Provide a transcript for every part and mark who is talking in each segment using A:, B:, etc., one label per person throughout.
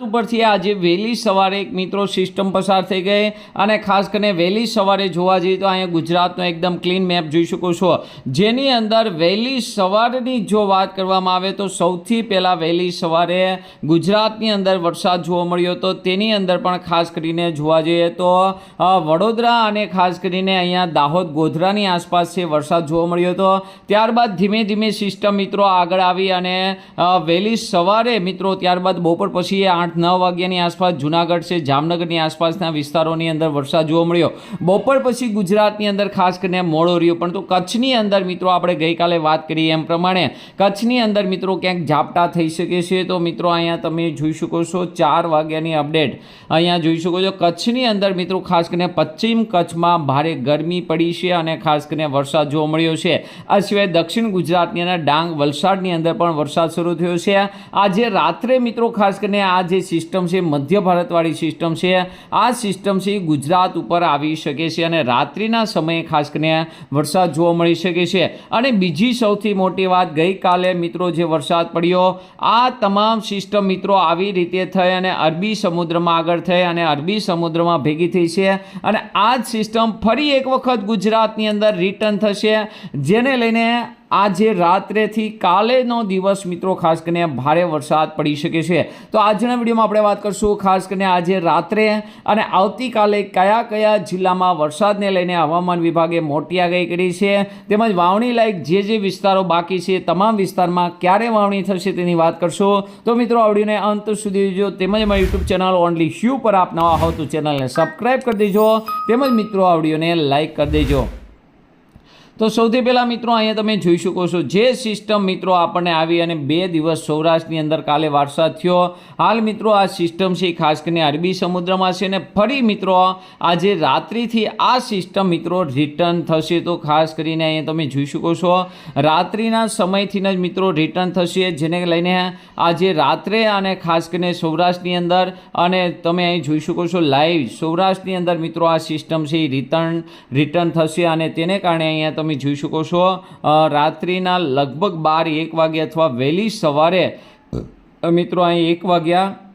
A: ઉપરથી આજે વહેલી સવારે એક મિત્રો સિસ્ટમ પસાર થઈ ગઈ અને ખાસ કરીને વહેલી સવારે જોવા જઈએ તો અહીંયા ગુજરાતનો એકદમ ક્લીન મેપ જોઈ શકો છો. જેની અંદર વહેલી સવારની જો વાત કરવામાં આવે તો સૌથી પહેલાં વહેલી સવારે ગુજરાતની અંદર વરસાદ જોવા મળ્યો હતો. તેની અંદર પણ ખાસ કરીને જોવા જઈએ તો વડોદરા અને ખાસ કરીને અહીંયા દાહોદ, ગોધરાની આસપાસ છે વરસાદ જોવા મળ્યો હતો. ત્યારબાદ ધીમે ધીમે સિસ્ટમ મિત્રો આગળ આવી અને વહેલી સવારે મિત્રો ત્યારબાદ બપોર પછી આઠ નવ વાગ્યાની આસપાસ જુનાગઢ છે, જામનગરની આસપાસના વિસ્તારોની અંદર વરસાદ જોવા મળ્યો. બપોર પછી ગુજરાતની અંદર ખાસ કરીને મોડો રહ્યો, પરંતુ કચ્છની અંદર મિત્રો આપણે ગઈકાલે વાત કરી એમ પ્રમાણે કચ્છની અંદર મિત્રો ક્યાંક ઝાપટા થઈ શકે છે, તો મિત્રો અહીંયા તમે જોઈ શકો છો ચાર વાગ્યાની અપડેટ. અહીંયા જોઈ શકો છો કચ્છની અંદર મિત્રો ખાસ કરીને પશ્ચિમ કચ્છમાં ભારે ગરમી પડી છે અને ખાસ કરીને વરસાદ જોવા મળ્યો છે. આ સિવાય દક્ષિણ ગુજરાતની અંદર ડાંગ વલસાડની અંદર પણ વરસાદ શરૂ થયો છે. આજે રાત્રે મિત્રો ખાસ કરીને આ જે સિસ્ટમ છે, મધ્ય ભારતવાળી સિસ્ટમ છે, આ સિસ્ટમ છે ગુજરાત ઉપર આવી શકે છે અને રાત્રિના સમયે ખાસ કરીને વરસાદ જોવા મળી શકે છે. અને બીજી સૌથી મોટી વાત, ગઈકાલે મિત્રો જે વરસાદ પડ્યો, આ તમામ સિસ્ટમ મિત્રો આવી રીતે થઈ અને અરબી સમુદ્રમાં આગળ થઈ અને અરબી સમુદ્રમાં ભેગી થઈ છે અને આ જ સિસ્ટમ ફરી એક વખત ગુજરાતની અંદર રિટર્ન થશે, જેને લઈને આજે રાત્રેથી કાલેનો દિવસ, મિત્રો, ખાસ કરીને ભારે વરસાદ પડી શકે છે. તો આજના વિડીયોમાં આપણે વાત કરશું ખાસ કરીને આજે રાત્રે અને આવતીકાલે કયા કયા જિલ્લામાં વરસાદને લઈને હવામાન વિભાગે મોટી આગાહી કરી છે. તેમજ વાવણી લાયક જે જે વિસ્તારો બાકી છે, તમામ વિસ્તારમાં ક્યારે વાવણી થશે તેની વાત કરશું. તો મિત્રો આવડીને અંત સુધી જોજો. તેમજ મારી યુટ્યુબ ચેનલ ઓનલી શ્યુ પર આપ નવા હો તો ચેનલને સબસ્ક્રાઈબ કરી દેજો. તેમજ મિત્રો આવડીઓને લાઇક કરી દેજો. તો સૌથી પહેલાં મિત્રો અહીંયા તમે જોઈ શકો છો, જે સિસ્ટમ મિત્રો આપણને આવી અને બે દિવસ સૌરાષ્ટ્રની અંદર કાલે વારસાદ થયો. હાલ મિત્રો આ સિસ્ટમ છે ખાસ કરીને અરબી સમુદ્રમાં છે અને ફરી મિત્રો આજે રાત્રિથી આ સિસ્ટમ મિત્રો રિટર્ન થશે. તો ખાસ કરીને અહીંયા તમે જોઈ શકો છો, રાત્રિના સમયથી જ મિત્રો રિટર્ન થશે, જેને લઈને આજે રાત્રે અને ખાસ કરીને સૌરાષ્ટ્રની અંદર અને તમે અહીં જોઈ શકો છો લાઈવ સૌરાષ્ટ્રની અંદર મિત્રો આ સિસ્ટમ છે એ રિટર્ન રિટર્ન થશે અને તેને કારણે અહીંયા તમે જોઈ શકો છો રાત્રિના લગભગ બાર એક વાગે અથવા વહેલી સવારે મિત્રો, અહીં એક વાગ્યા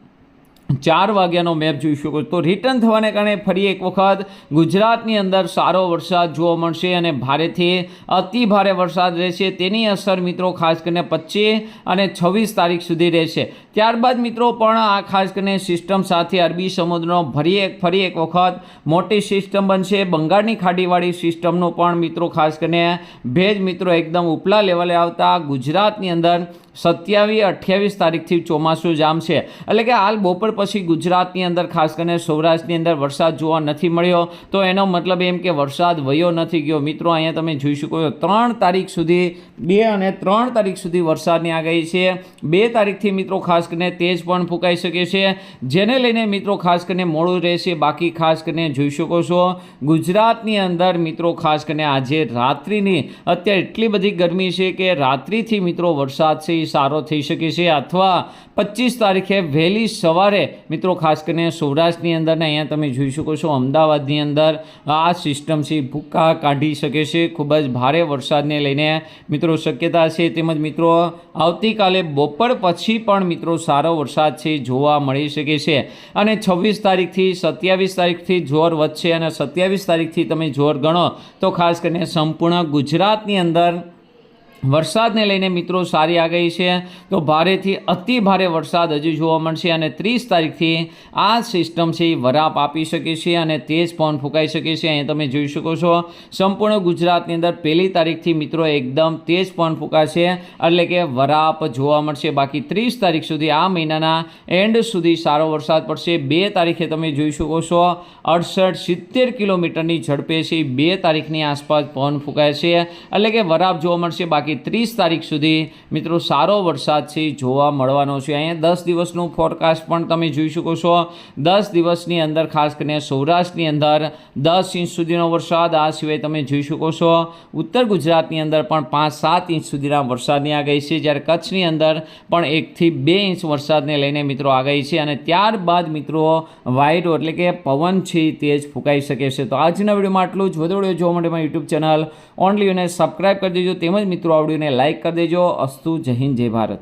A: ચાર વાગ્યાનો મેપ જોઈ શકો તો રિટર્ન થવાને કારણે ફરી એક વખત ગુજરાતની અંદર સારો વરસાદ જોવા મળશે અને ભારેથી અતિ ભારે વરસાદ રહેશે. તેની અસર મિત્રો ખાસ કરીને પચીસ અને છવ્વીસ તારીખ સુધી રહેશે. ત્યારબાદ મિત્રો પણ આ ખાસ કરીને સિસ્ટમ સાથે અરબી સમુદ્રનો ફરી એક ફરી એક વખત મોટી સિસ્ટમ બનશે. બંગાળની ખાડીવાળી સિસ્ટમનો પણ મિત્રો ખાસ કરીને ભેજ મિત્રો એકદમ ઉપલા લેવલે આવતા ગુજરાતની અંદર સત્યાવીસ, અઠ્યાવીસ તારીખથી ચોમાસું જામશે. એટલે કે હાલ બપોર પછી ગુજરાતની અંદર, ખાસ કરીને સૌરાષ્ટ્રની અંદર વરસાદ જોવા નથી મળ્યો. તો એનો મતલબ એમ કે વરસાદ વયો નથી ગયો. મિત્રો, અહીંયા તમે જોઈ શકો છો, ત્રણ તારીખ સુધી, બે અને ત્રણ તારીખ સુધી વરસાદની આગાહી છે. બે તારીખથી મિત્રો, ખાસ કરીને તેજ પણ ફૂંકાઈ શકે છે. જેને લઈને મિત્રો, ખાસ કરીને મોડું રહેશે. બાકી ખાસ કરીને જોઈ શકો છો, ગુજરાતની અંદર મિત્રો, ખાસ કરીને આજે રાત્રિની, અત્યારે એટલી બધી ગરમી છે કે રાત્રિથી મિત્રો વરસાદ છે એ સારો થઈ શકે છે. અથવા પચીસ તારીખે વહેલી સવારે મિત્રો, ખાસ કરીને સૌરાષ્ટ્રની અંદર ને અહીંયા તમે જોઈ શકો છો, અમદાવાદની અંદર આ સિસ્ટમ છે, ભૂક્કા કાઢી શકે છે, ખૂબ જ ભારે વરસાદને લઈને. મિત્રો, શક્યતા છે તેમજ મિત્રો, આવતીકાલે બપોર પછી પણ મિત્રો સારો વરસાદ છે, જોવા મળી શકે છે. અને છવ્વીસ તારીખથી સત્યાવીસ તારીખથી જોર વધશે અને સત્યાવીસ તારીખથી તમે જોર ગણો તો ખાસ કરીને સંપૂર્ણ ગુજરાતની અંદર વરસાદને લઈને મિત્રો સારી આગાહી છે. તો ભારેથી અતિ ભારે વરસાદ હજુ જોવા મળશે અને ત્રીસ તારીખથી આ સિસ્ટમ છે એ વરાપ આપી શકે છે અને તેજ પવન ફૂંકાઈ શકે છે. અહીં તમે જોઈ શકો છો, સંપૂર્ણ ગુજરાતની અંદર પહેલી તારીખથી મિત્રો એકદમ તેજ પવન ફૂંકાશે. એટલે કે વરાપ જોવા મળશે. બાકી ત્રીસ તારીખ સુધી આ મહિનાના એન્ડ સુધી સારો વરસાદ પડશે. બે તારીખે તમે જોઈ શકો છો, અડસઠ સિત્તેર કિલોમીટરની ઝડપે છે બે તારીખની આસપાસ પવન ફૂંકાય છે એટલે કે વરાપ જોવા મળશે. બાકી ત્રીસ તારીખ સુધી મિત્રો સારો વરસાદ છે, જોવા મળવાનો છે. અહીંયા દસ દિવસનું ફોરકાસ્ટ પણ તમે જોઈ શકો છો. દસ દિવસની અંદર ખાસ કરીને સૌરાષ્ટ્રની અંદર દસ ઇંચ સુધીનો વરસાદ, આ સિવાય તમે જોઈ શકો છો ઉત્તર ગુજરાતની અંદર પણ પાંચ સાત ઇંચ સુધીના વરસાદની આગાહી છે. જ્યારે કચ્છની અંદર પણ એકથી બે ઇંચ વરસાદને લઈને મિત્રો આગાહી છે અને ત્યારબાદ મિત્રો વાયરો એટલે કે પવન છે તે તેજ ફૂંકાઈ શકે છે. તો આજના વિડીયોમાં આટલું જ. વધુ વીડિયો જોવા માટે મારી યુટ્યુબ ચેનલ ઓનલી અને સબસ્ક્રાઈબ કરી દેજો. તેમજ મિત્રો આ ને લાઇક કરી દેજો. અસ્તુ જય હિન્દ જય ભારત.